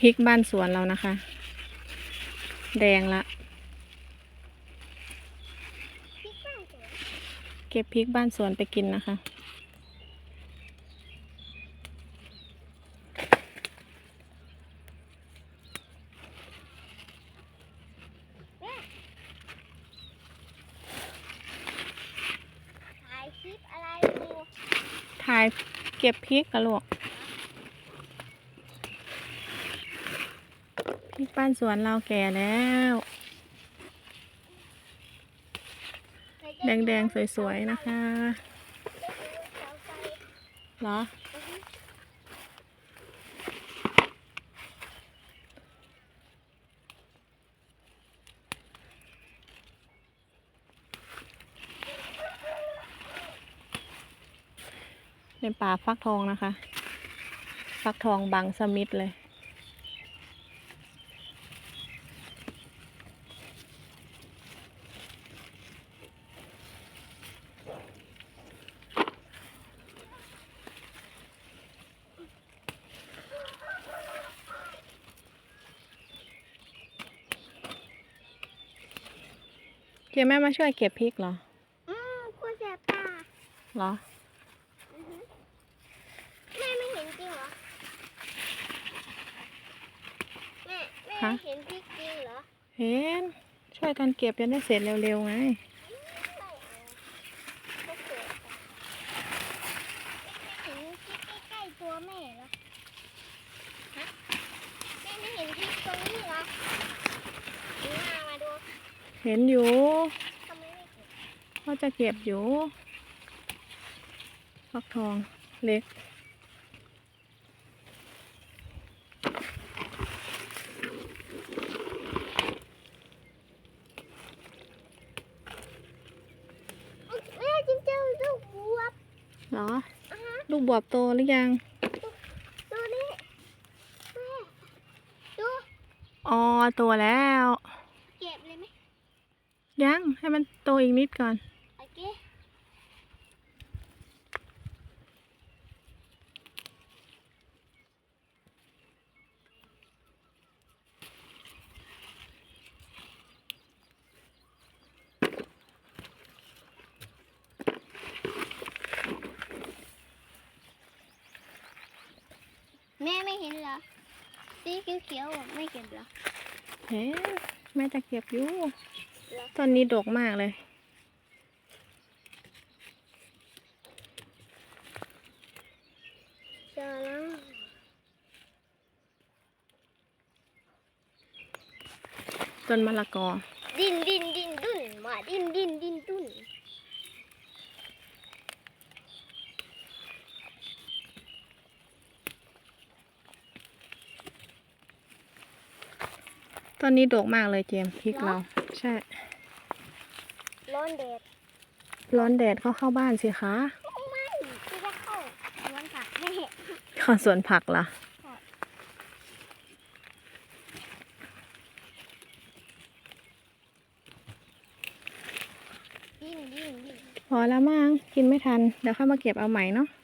พริกบ้านสวนเรานะคะ แดงละพริกบ้านสวนเก็บพริกบ้านสวนไปกินนะคะ ถ่ายคลิปอะไรอยู่ถ่ายเก็บพริกกะลูก พริกบ้านสวนเราแก่แล้ว แดงๆ สวยๆ นะคะเสาไฟเหรอ ในป่าฟักทองนะคะ ฟักทองบังสมิธเลย เจ๊แม่มาช่วยเก็บพริกเหรอ อืมกลัวแสบตาเหรอ อือฮึแม่ไม่เห็นจริงเหรอ แม่แม่ฮะ เห็นพริกจริงเหรอ เห็น ช่วยกันเก็บจะได้เสร็จเร็วๆไง ไม่เอาก็เกิดไม่เห็นพริกใกล้ๆตัวแม่เหรอ ฮะ แม่ไม่เห็นพริกตรงนี้เหรอดูหน้ามาดู เห็นอยู่ทำไมไม่เก็บว่าจะเก็บอยู่ฟักทองเล็ก แม่จิ้มเจ้าลูกบวบเหรอ อะฮะลูกบวบโตหรือยัง ดูนี่แม่ดู อ๋อ โตแล้ว เก็บเลยไหม ยังให้มันโตอีกนิดก่อน โอเค แม่ไม่เห็นเหรอ สีเขียวๆอะไม่เก็บเหรอเฮ้แม่จะเก็บอยู่เหรอ ต้นนี้ดกมากเลยเจอแล้วต้นมะละกอ ดินดินดินดุนมาดินดินดินดุนต้นนี้ดกมากเลยเจมส์พริกเรา ใช่ ร้อนแดดร้อนแดดเข้าเข้าบ้านสิคะไม่ที่จะเข้าสวนผักแม่ขอสวนผักล่ะดินดินดินพอแล้วมั้งกินไม่ทัน เดี๋ยวค่อยมาเก็บเอาใหม่เนาะอ